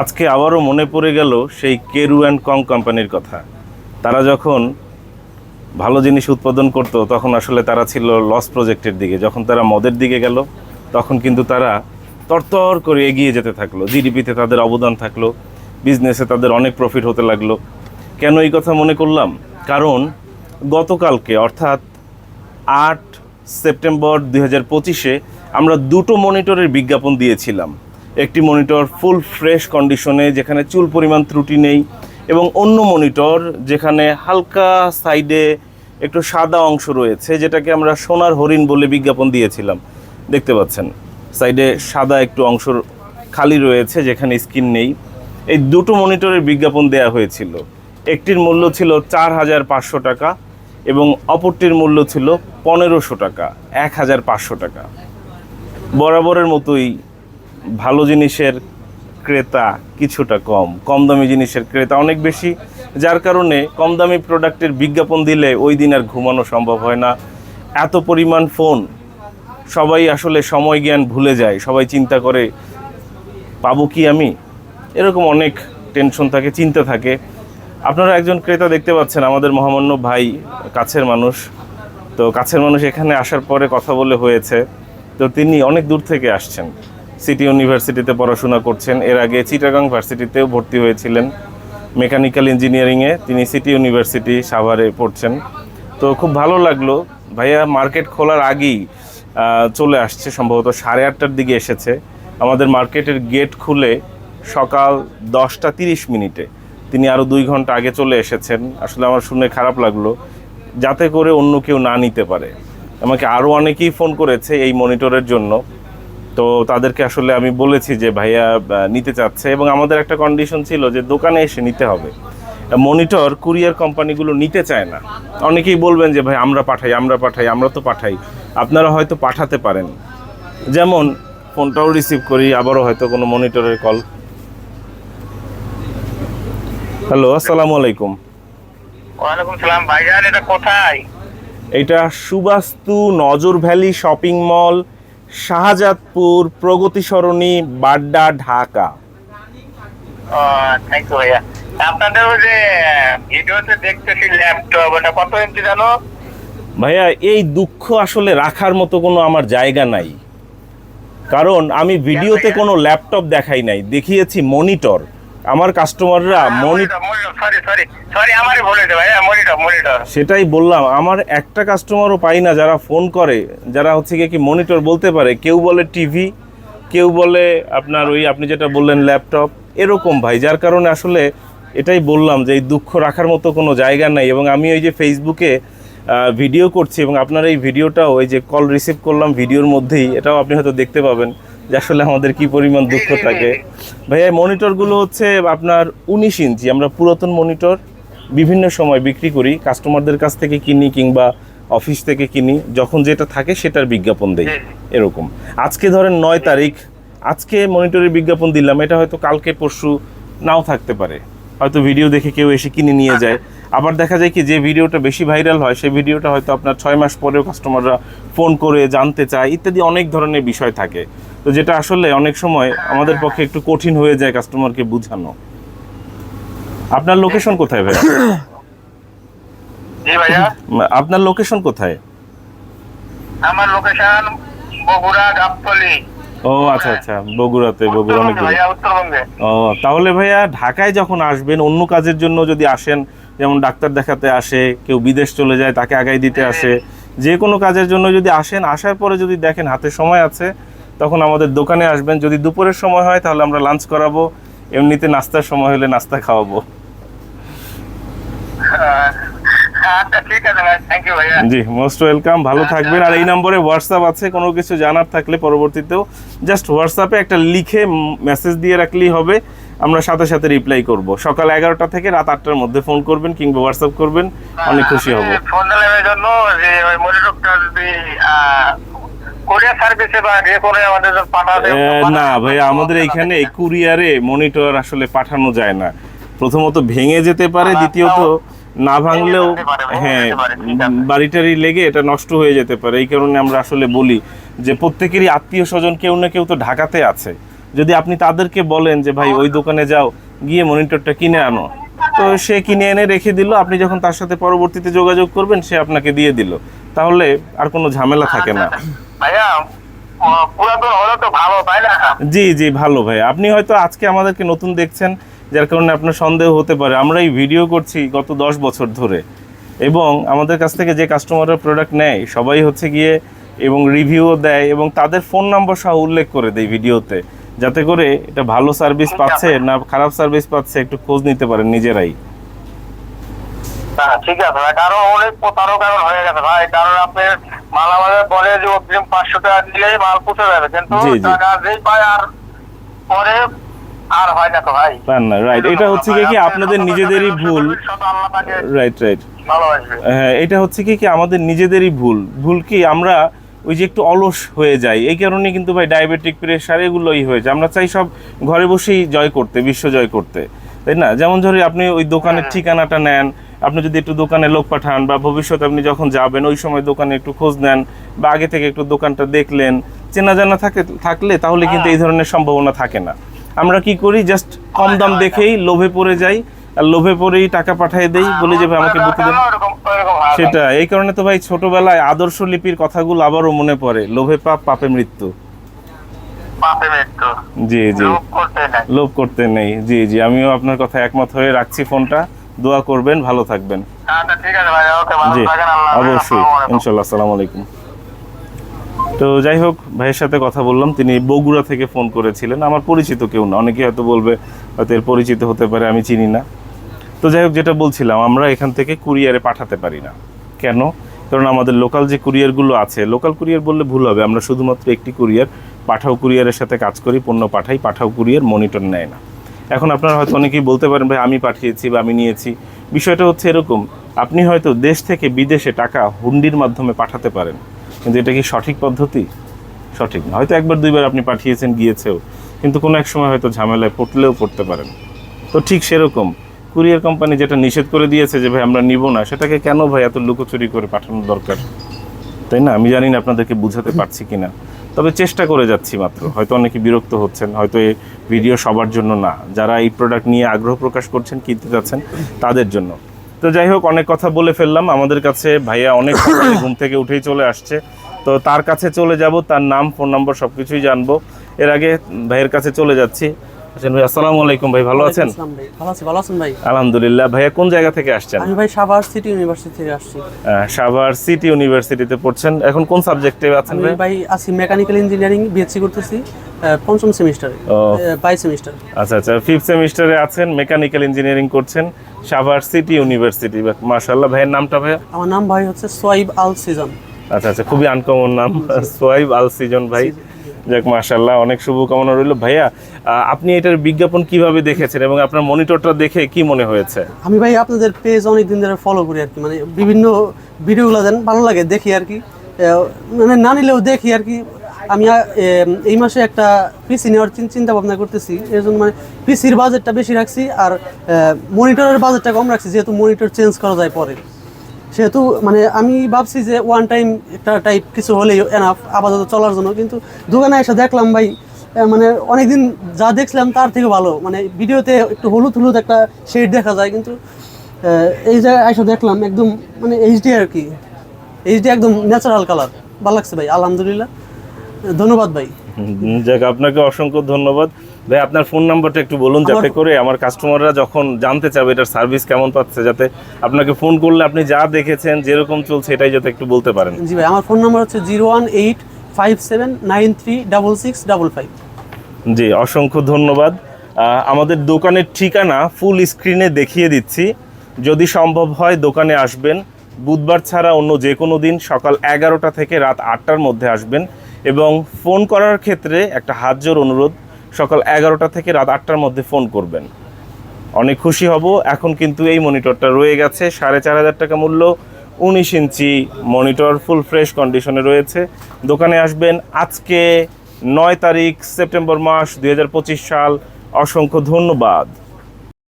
আজকে আবারও মনে পড়ে গেল সেই কেরু অ্যান্ড কং কোম্পানির কথা। তারা যখন ভালো জিনিস উৎপাদন করত, তখন আসলে তারা ছিল লস প্রজেক্টের দিকে। যখন তারা মদের দিকে গেল, তখন কিন্তু তারা তরতর করে এগিয়ে যেতে থাকল। জিডিপিতে তাদের অবদান থাকল বিজনেসে তাদের অনেক প্রফিট হতে লাগল। কেন এই কথা মনে করলাম? কারণ গতকালকে, অর্থাৎ আট সেপ্টেম্বর দুই আমরা দুটো মনিটরের বিজ্ঞাপন দিয়েছিলাম। একটি মনিটর ফুল ফ্রেশ কন্ডিশনে, যেখানে চুল পরিমাণ ত্রুটি নেই এবং অন্য মনিটর যেখানে হালকা সাইডে একটু সাদা অংশ রয়েছে, যেটাকে আমরা সোনার হরিণ বলে বিজ্ঞাপন দিয়েছিলাম। দেখতে পাচ্ছেন, সাইডে সাদা একটু অংশ খালি রয়েছে, যেখানে স্কিন নেই। এই দুটো মনিটরের বিজ্ঞাপন দেয়া হয়েছিল। একটির মূল্য ছিল চার হাজার পাঁচশো টাকা এবং অপরটির মূল্য ছিল পনেরোশো টাকা, এক হাজার পাঁচশো টাকা। বরাবরের মতোই ভালো জিনিসের ক্রেতা কিছুটা কম কম দামি জিনিসের ক্রেতা অনেক বেশি। যার কারণে কম দামি প্রোডাক্টের বিজ্ঞাপন দিলে ওই দিন আর ঘুমানো সম্ভব হয় না। এত পরিমাণ ফোন, সবাই আসলে সময় জ্ঞান ভুলে যায়, সবাই চিন্তা করে, পাবো কি আমি? এরকম অনেক টেনশন থাকে, চিন্তা থাকে। আপনারা একজন ক্রেতা দেখতে পাচ্ছেন, আমাদের মহামান্য ভাই কাছের মানুষ। তো কাছের মানুষ এখানে আসার পরে কথা বলে হয়েছে। তো তিনি অনেক দূর থেকে আসছেন। সিটি ইউনিভার্সিটিতে পড়াশোনা করছেন। এর আগে চিটাগাং ভার্সিটিতেও ভর্তি হয়েছিলেন। মেকানিক্যাল ইঞ্জিনিয়ারিংয়ে তিনি সিটি ইউনিভার্সিটি সাভারে পড়ছেন। তো খুব ভালো লাগল। ভাইয়া, মার্কেট খোলার আগেই চলে আসছে, সম্ভবত সাড়ে আটটার দিকে এসেছে। আমাদের মার্কেটের গেট খুলে সকাল দশটা তিরিশ মিনিটে। তিনি আরও দুই ঘণ্টা আগে চলে এসেছেন। আসলে আমার শুনে খারাপ লাগল, যাতে করে অন্য কেউ না নিতে পারে। আমাকে আরও অনেকেই ফোন করেছে এই মনিটরের জন্য। তো তাদেরকে আসলে আমি বলেছি যে ভাইয়া নিতে চাচ্ছে এবং আমাদের একটা কন্ডিশন ছিল যে দোকানে এসে নিতে হবে। মনিটর কুরিয়ার কোম্পানিগুলো নিতে চায় না। অনেকেই বলবেন যে ভাই আমরা পাঠাই আমরা পাঠাই আমরা তো পাঠাই। আপনারা হয়তো পাঠাতে পারেন। যেমন ফোনটাও রিসিভ করি আবারও হয়তো কোনো মনিটরের কল হ্যালো আসসালামু আলাইকুম। ওয়ালাইকুম সালাম ভাইজান এটা কোথায়? এটা Subastu Nazar valley shopping mall Shahjadpur Pragati Sarani Badda Dhaka. Thank you ভাইয়া। আপনাদের যে ভিডিওতে দেখতেছি ল্যাপটপ ওটা কত ইঞ্চি জানো? ভাইয়া এই দুঃখ আসলে রাখার মতো কোনো আমার জায়গা নাই। কারণ আমি ভিডিওতে কোনো ল্যাপটপ দেখাই নাই দেখিয়েছি মনিটর আমার কাস্টমাররা মনিটর মনিটর সেটাই বললাম আমার একটা কাস্টমারও পাই না যারা ফোন করে যারা হচ্ছে গিয়ে কি মনিটর বলতে পারে কেউ বলে টিভি কেউ বলে আপনার ওই আপনি যেটা বললেন ল্যাপটপ এরকম ভাই যার কারণে আসলে এটাই বললাম যে এই দুঃখ রাখার মতো কোনো জায়গা নাই এবং আমি ওই যে ফেসবুকে ভিডিও করছি এবং আপনার এই ভিডিওটাও ওই যে কল রিসিভ করলাম ভিডিওর মধ্যেই এটাও আপনি হয়তো দেখতে পাবেন। যে আসলে আমাদের কি পরিমাণ দুঃখ জি, জি, থাকে। জি। ভাইয়া মনিটরগুলো হচ্ছে আপনার উনিশ ইঞ্চি। আমরা পুরাতন মনিটর বিভিন্ন সময় বিক্রি করি কাস্টমারদের কাছ থেকে কিনি কিংবা অফিস থেকে কিনি যখন যেটা থাকে সেটার বিজ্ঞাপন দেই এরকম। আজকে ধরেন নয় তারিখ আজকে মনিটরের বিজ্ঞাপন দিলাম এটা হয়তো কালকে পরশু নাও থাকতে পারে। হয়তো ভিডিও দেখে কেউ এসে কিনে নিয়ে যায়। আবার দেখা যায় কি যে ভিডিওটা বেশি ভাইরাল হয় সেই ভিডিওটা হয়তো আপনার ছয় মাস পরেও কাস্টমাররা ফোন করে জানতে চায় ইত্যাদি অনেক ধরনের বিষয় থাকে। তো যেটা আসলে অনেক সময় আমাদের পক্ষে একটু কঠিন হয়ে যায় কাস্টমারকে বোঝানো। আপনার লোকেশন কোথায় ভাই আপনার লোকেশন কোথায়? আমার লোকেশন বগুড়া গাবতলি। ও আচ্ছা আচ্ছা বগুড়াতে বগুড়া অনেক ও তাহলে ভাইয়া ঢাকায় যখন আসবেন অন্য কাজের জন্য যদি আসেন যেমন ডাক্তার দেখাতে আসে কেউ বিদেশ চলে যায় তাকে আগাই দিতে আসে যে কোনো কাজের জন্য যদি আসেন আসার পরে যদি দেখেন হাতে সময় আছে তখন আমাদের দোকানে আসবেন। যদি দুপুরের সময় হয় তাহলে আমরা লাঞ্চ করাবো এমনিতে নাস্তার সময় হলে নাস্তা খাওয়াবো। জি মোস্ট ওয়েলকাম ভালো থাকবেন। আর এই নম্বরে হোয়াটসঅ্যাপ আছে কোনো কিছু জানার থাকলে পরবর্তীতেও জাস্ট হোয়াটসঅ্যাপে একটা লিখে মেসেজ দিয়ে রাখলেই হবে। আমরা সাথে সাথে রিপ্লাই করব। সকাল এগারোটা থেকে রাত আটটার মধ্যে ফোন করবেন কিংবা হোয়াটসঅ্যাপ করবেন অনেক খুশি হব। ফোন দিলাম জন্য যে ওই মনিটরটা যদি কোরিয়ার সার্ভিসে বা যে করে আমাদের জন্য না ভাই আমাদের এইখানে কুরিয়ারে মনিটর আসলে পাঠানো যায় না। প্রথমত ভেঙে যেতে পারে দ্বিতীয়ত না ভাঙলেও হ্যাঁ বাড়িটারি লেগে এটা নষ্ট হয়ে যেতে পারে এই কারণে আমরা আসলে বলি যে প্রত্যেকেরই আত্মীয় স্বজন কেউ না কেউ তো ঢাকাতে আছে। যদি আপনি তাদেরকে বলেন যে ভাই ওই দোকানে যাও গিয়ে মনিটরটা কিনে আনো। তো সে কিনে এনে রেখে দিল আপনি যখন তার সাথে পরবর্তীতে যোগাযোগ করবেন সে আপনাকে দিয়ে দিল। তাহলে আর কোনো ঝামেলা থাকে না। ভাইয়া পুরাতন হলে তো ভালো তাই না? জি জি ভালো ভাই আপনি হয়তো আজকে আমাদেরকে নতুন দেখছেন যার কারণে আপনার সন্দেহ হতে পারে। আমরা এই ভিডিও করছি গত দশ বছর ধরে। এবং আমাদের কাছ থেকে যে কাস্টমাররা প্রোডাক্ট নেয় সবাই হচ্ছে গিয়ে এবং রিভিউও দেয় এবং তাদের ফোন নাম্বার সহ উল্লেখ করে দেয় ভিডিওতে যাতে করে এটা ভালো সার্ভিস পাচ্ছে না খারাপ সার্ভিস পাচ্ছে একটু খোঁজ নিতে পারেন নিজেরাই। ঠিক আছে কারণ অনেক প্রতারক এখন হয়ে গেছে ভাই কারণ বলে যে অগ্রিম পাঁচশো টাকা দিলেই মাল পুষে যাবে। কিন্তু জি, জি। টাকা যেই পায় আর পরে আর হয় না তো ভাই। পান না রাইট এটা হচ্ছে কি কি আপনাদের নিজেদেরই ভুল। রাইট রাইট হ্যাঁ এটা হচ্ছে কি কি আমাদের নিজেদেরই ভুল। ভুল কি আমরা ওই যে একটু অলস হয়ে যাই। এই কারণে কিন্তু ভাই ডায়াবেটিক প্রেশার এগুলোই হয়ে যায়। আমরা চাই সব ঘরে বসেই জয় করতে বিশ্ব জয় করতে। তাই না? যেমন ধরি আপনি ওই দোকানের ঠিকানাটা নেন আপনি যদি একটু দোকানে লোক পাঠান বা ভবিষ্যতে আপনি যখন যাবেন ওই সময় দোকানে একটু খোঁজ নেন বা আগে থেকে একটু দোকানটা দেখলেন চেনা জানা থাকে থাকলে তাহলে কিন্তু এই ধরনের সম্ভাবনা থাকে না। আমরা কি করি? জাস্ট কম দাম দেখেই লোভে পড়ে যাই আর লোভে পড়েই টাকা পাঠিয়ে দেই বলি যে ভাই আমাকে বুকে দেন। হয় ভাই। সেটা এই কারণে তো ভাই ছোটবেলায় আদর্শ লিপির কথাগুলো আবারও মনে পড়ে। লোভে পাপ পাপে মৃত্যু। পাপে মৃত্যু। জি জি। লোভ করতে নাই। জি জি। আমিও আপনার কথা একমত হয়ে রাখছি ফোনটা। দোয়া করবেন ভালো থাকবেন। আচ্ছা ঠিক আছে ভাই ওকে ভালো জি আল্লাহ অবশ্যই। ইনশাল্লাহ আসসালামু আলাইকুম। তো যাই হোক, ভাইয়ের সাথে কথা বললাম। তিনি বগুড়া থেকে ফোন করেছিলেন। আমার পরিচিত কেউ না। অনেকে হয়তো বলবে, হয়তো এর পরিচিত হতে পারে, আমি চিনি না। তো যাই হোক, যেটা বলছিলাম, আমরা এখান থেকে কুরিয়ারে পাঠাতে পারি না। কেন? কারণ আমাদের লোকাল যে কুরিয়ারগুলো আছে, লোকাল কুরিয়ার বললে ভুল হবে। আমরা শুধুমাত্র একটি কুরিয়ার, পাঠাও কুরিয়ারের সাথে কাজ করি, পণ্য পাঠাই, পাঠাও কুরিয়ার, মনিটর নেয় না। এখন আপনারা হয়তো অনেকেই বলতে পারেন, ভাই, আমি পাঠিয়েছি বা আমি নিয়েছি। বিষয়টা হচ্ছে এরকম, আপনি হয়তো দেশ থেকে বিদেশে টাকা হুন্ডির মাধ্যমে পাঠাতে পারেন। কিন্তু এটা কি সঠিক পদ্ধতি? সঠিক না। হয়তো একবার, দুইবার আপনি পাঠিয়েছেন, গিয়েছেও। কিন্তু কোনো এক সময় হয়তো ঝামেলায় পড়লেও পড়তে পারেন। তো ঠিক সেরকম। কুরিয়ার কোম্পানি যেটা নিষেধ করে দিয়েছে যে, ভাই, আমরা নিব না, সেটাকে কেন ভাই এত লুকোচুরি করে পাঠানোর দরকার? তাই না? আমি জানি না আপনাদেরকে বুঝাতে পারছি কি না তবে চেষ্টা করে যাচ্ছি মাত্র। হয়তো অনেকে বিরক্ত হচ্ছেন, হয়তো এই ভিডিও সবার জন্য না। যারা এই প্রোডাক্ট নিয়ে আগ্রহ প্রকাশ করছেন, কিনতে যাচ্ছেন, তাদের জন্য। তো যাই হোক অনেক কথা বলে ফেললাম। আমাদের কাছে ভাইয়া অনেক ঘুম থেকে উঠেই চলে আসছে। তো তার কাছে চলে যাব তার নাম ফোন নম্বর সব কিছুই জানব। এর আগে ভাইয়ের কাছে চলে যাচ্ছি। আচ্ছা ভাই আসসালামু আলাইকুম ভাই ভালো আছেন? আসসালাম ভাই। ভালো আছি ভালো আছেন ভাই? আলহামদুলিল্লাহ। ভাইয়া কোন জায়গা থেকে আসছেন? আমি ভাই সাভার সিটি ইউনিভার্সিটি থেকে আসছি। সাভার সিটি ইউনিভার্সিটিতে পড়ছেন। এখন কোন সাবজেক্টে আছেন ভাই ভাই আছি মেকানিক্যাল ইঞ্জিনিয়ারিং বিএসসি করতেছি। আহ, পঞ্চম সেমিস্টারে। By semester. আচ্ছা আচ্ছা ফিফথ সেমিস্টারে আছেন মেকানিক্যাল ইঞ্জিনিয়ারিং করছেন। সাভার সিটি ইউনিভার্সিটি মাশাআল্লাহ। ভাইয়ের নামটা ভাইয়া? আমার নাম ভাই হচ্ছে সোয়াইব আল সিজন। আচ্ছা আচ্ছা খুবই আনকমন নাম সোয়াইব আল সিজন ভাই। যাক মাশাআল্লাহ অনেক শুভকামনা রইল। ভাইয়া আপনি এটার বিজ্ঞাপন কীভাবে দেখেছেন এবং আপনার মনিটরটা দেখে কি মনে হয়েছে? আমি ভাই আপনাদের পেজ অনেক দিন ধরে ফলো করি আর কি মানে বিভিন্ন ভিডিওগুলো দেন ভালো লাগে দেখি আর কি। মানে না নিলেও দেখি আর কি আমি এই মাসে একটা পিসি নেওয়ার চিন্তা ভাবনা করতেছি। এর জন্য মানে পিসির বাজেটটা বেশি রাখছি আর মনিটরের বাজেটটা কম রাখছি, যেহেতু মনিটর চেঞ্জ করা যায় পরে। সেহেতু মানে আমি ভাবছি যে ওয়ান টাইম একটা টাইপ কিছু হলেই এনাফ আপাতত চলার জন্য। কিন্তু দোকানে এসে দেখলাম ভাই মানে অনেকদিন যা দেখছিলাম তার থেকে ভালো। মানে ভিডিওতে একটু হলুদ হলুদ একটা শেড দেখা যায়, কিন্তু এই জায়গায় এসে দেখলাম একদম মানে এইচডি আর কি। এইচডি একদম ন্যাচারাল কালার ভালো লাগছে ভাই, আলহামদুলিল্লাহ। ধন্যবাদ ভাই। যাক আপনাকে অসংখ্য ধন্যবাদ। ভাই আপনার ফোন নাম্বারটা একটু বলুন যাতে করে আমার কাস্টমাররা যখন জানতে চাবে এটার সার্ভিস কেমন পাচ্ছে যাতে আপনাকে ফোন করলে আপনি যা দেখেছেন যেরকম চলছে এটাই যাতে একটু বলতে পারেন। জি ভাই আমার ফোন নাম্বার হচ্ছে zero one eight five seven nine three double six double five. জি অসংখ্য ধন্যবাদ। আমাদের দোকানের ঠিকানা ফুল স্ক্রিনে দেখিয়ে দিচ্ছি। যদি সম্ভব হয় দোকানে আসবেন। বুধবার ছাড়া অন্য যে কোনো দিন সকাল এগারোটা থেকে রাত আটটার মধ্যে আসবেন। এবং ফোন করার ক্ষেত্রে একটা হাত জোর অনুরোধ, সকাল এগারোটা থেকে রাত আটটার মধ্যে ফোন করবেন। অনেক খুশি হব। এখন কিন্তু এই মনিটরটা রয়ে গেছে, সাড়ে চার হাজার টাকা মূল্য, উনিশ ইঞ্চি মনিটর, ফুল ফ্রেশ কন্ডিশনে রয়েছে। দোকানে আসবেন আজকে নয় তারিখ, সেপ্টেম্বর মাস দু হাজার পঁচিশ সাল। অসংখ্য ধন্যবাদ।